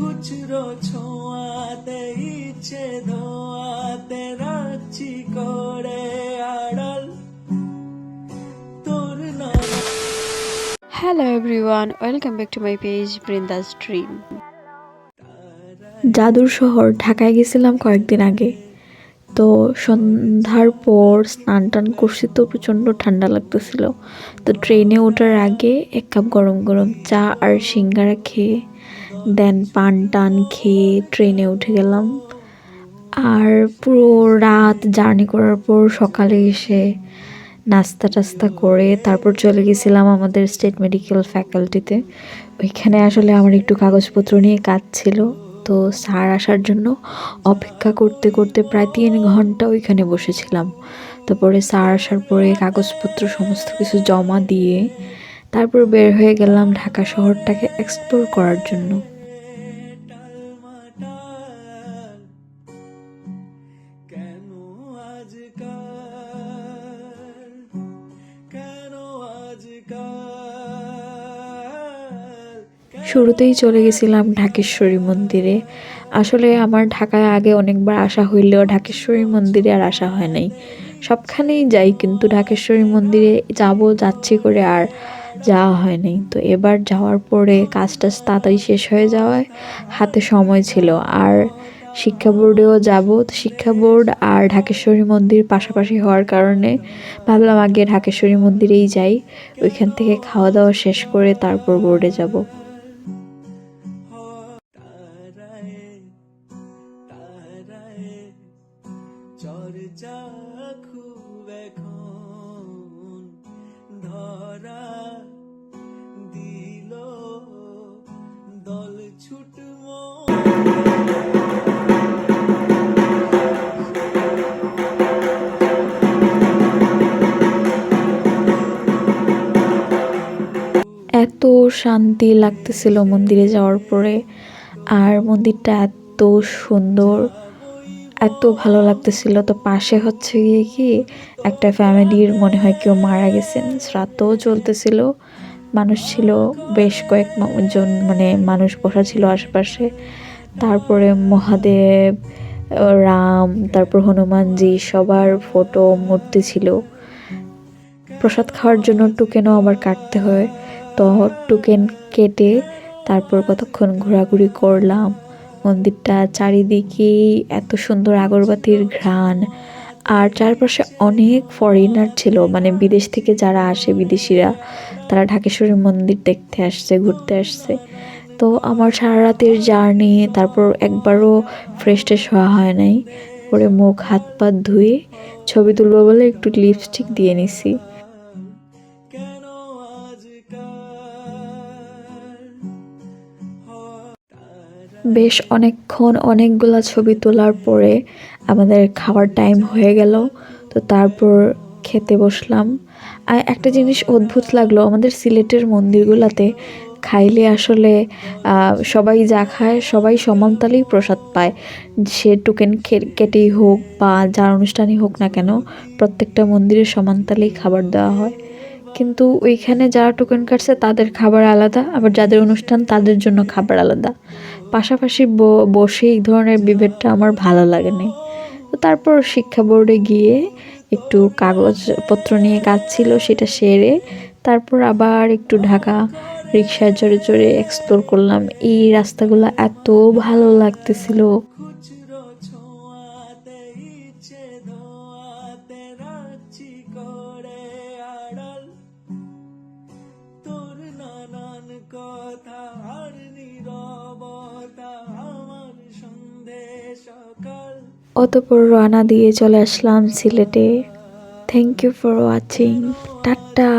খুচরো ছোঁয়াতে ইচ্ছে ধোয়াতে রাখছি করে আড়াল তোর না Hello everyone, welcome back to my page Brinda's Dream. জাদুর শহর ঢাকায় গেছিলাম কয়েকদিন আগে। তো সন্ধ্যার পর স্নান টান করছি তো প্রচণ্ড ঠান্ডা লাগতেছিল। তো ট্রেনে ওঠার আগে এক কাপ গরম গরম চা আর সিঙ্গারা খেয়ে দেন পান টান খেয়ে ট্রেনে উঠে গেলাম। আর পুরো রাত জার্নি করার পর সকালে এসে নাস্তা টাস্তা করে তারপর চলে গেছিলাম আমাদের স্টেট মেডিকেল ফ্যাকাল্টিতে। ওইখানে আসলে আমার একটু কাগজপত্র নিয়ে কাজ ছিল। তো স্যার আসার জন্য অপেক্ষা করতে করতে প্রায় তিন ঘণ্টা ওইখানে বসেছিলাম। তারপরে স্যার আসার পরে কাগজপত্র সমস্ত কিছু জমা দিয়ে তারপর বের হয়ে গেলাম ঢাকা শহরটাকে এক্সপ্লোর করার জন্য। শুরুতেই চলে গেছিলাম ঢাকেশ্বরী মন্দিরে। আসলে আমার ঢাকায় আগে অনেকবার আসা হইলেও ঢাকেশ্বরী মন্দিরে আর আসা হয় নাই। সবখানেই যাই, কিন্তু ঢাকেশ্বরী মন্দিরে যাব, যাচ্ছি করে আর যাওয়া হয়নি। তো এবার যাওয়ার পরে কাজ টাজ তাড়াতাড়ি শেষ হয়ে যাওয়ায় হাতে সময় ছিল। আর শিক্ষা বোর্ডেও যাব। তো শিক্ষা বোর্ড আর ঢাকেশ্বরী মন্দির পাশাপাশি হওয়ার কারণে ভাবলাম আগে ঢাকেশ্বরী মন্দিরেই যাই। ওইখান থেকে খাওয়া দাওয়া শেষ করে তারপর বোর্ডে যাব। খুব এখন শান্তি লাগতেছিল মন্দিরে যাওয়ার পরে। আর মন্দিরটা এত সুন্দর, এত ভালো লাগতেছিল। তো পাশে হচ্ছে গিয়ে কি, একটা ফ্যামিলির মনে হয় কেউ মারা গেছেন। শ্রাদ্ধও চলতেছিল, মানুষ ছিল বেশ কয়েক জন মানে মানুষ বসা ছিল আশেপাশে। তারপরে মহাদেব, রাম, তারপর হনুমানজি, সবার ফটো, মূর্তি ছিল। প্রসাদ খাওয়ার জন্য টুকেনও আবার কাটতে হয়? তো টুকেন কেটে তারপর কতক্ষণ ঘোরাঘুরি করলাম। মন্দিরটা চারিদিকেই এত সুন্দর আগরবাতির ঘ্রাণ। আর চারপাশে অনেক ফরেনার ছিল মানে বিদেশ থেকে যারা আসে, বিদেশিরা, তারা ঢাকেশ্বরী মন্দির দেখতে আসছে, ঘুরতে আসছে। তো আমার সারা রাতের জার্নি, তারপর একবারও ফ্রেশ ট্রেশ হওয়া হয় নাই। পরে মুখ, হাত, পা ধুয়ে ছবি তুলবো বলে একটু লিপস্টিক দিয়ে নিছি। বেশ অনেকক্ষণ অনেকগুলা ছবি তোলার পরে আমাদের খাওয়ার টাইম হয়ে গেল। তো তারপর খেতে বসলাম। আর একটা জিনিস অদ্ভুত লাগল, আমাদের সিলেটের মন্দিরগুলোতে খাইলে আসলে সবাই যা খায় সবাই সমানতালেই প্রসাদ পায়। সে টোকেন কেটেই হোক বা যার অনুষ্ঠানই হোক না কেন, প্রত্যেকটা মন্দিরে সমানতালেই খাবার দেওয়া হয়। কিন্তু ওইখানে যারা টোকেন কাটছে তাদের খাবার আলাদা, আবার যাদের অনুষ্ঠান তাদের জন্য খাবার আলাদা। পাশাপাশি বসে এই ধরনের বিভেদটা আমার ভালো লাগে নাই। তো তারপর শিক্ষা বোর্ডে গিয়ে একটু কাগজপত্র নিয়ে কাজ ছিল সেটা সেরে তারপর আবার একটু ঢাকা রিক্সায় চড়ে চড়ে এক্সপ্লোর করলাম। এই রাস্তাগুলো এত ভালো লাগতেছিল। অতপর রানা দিয়ে চলে আসলাম সিলেটে। Thank you for watching tata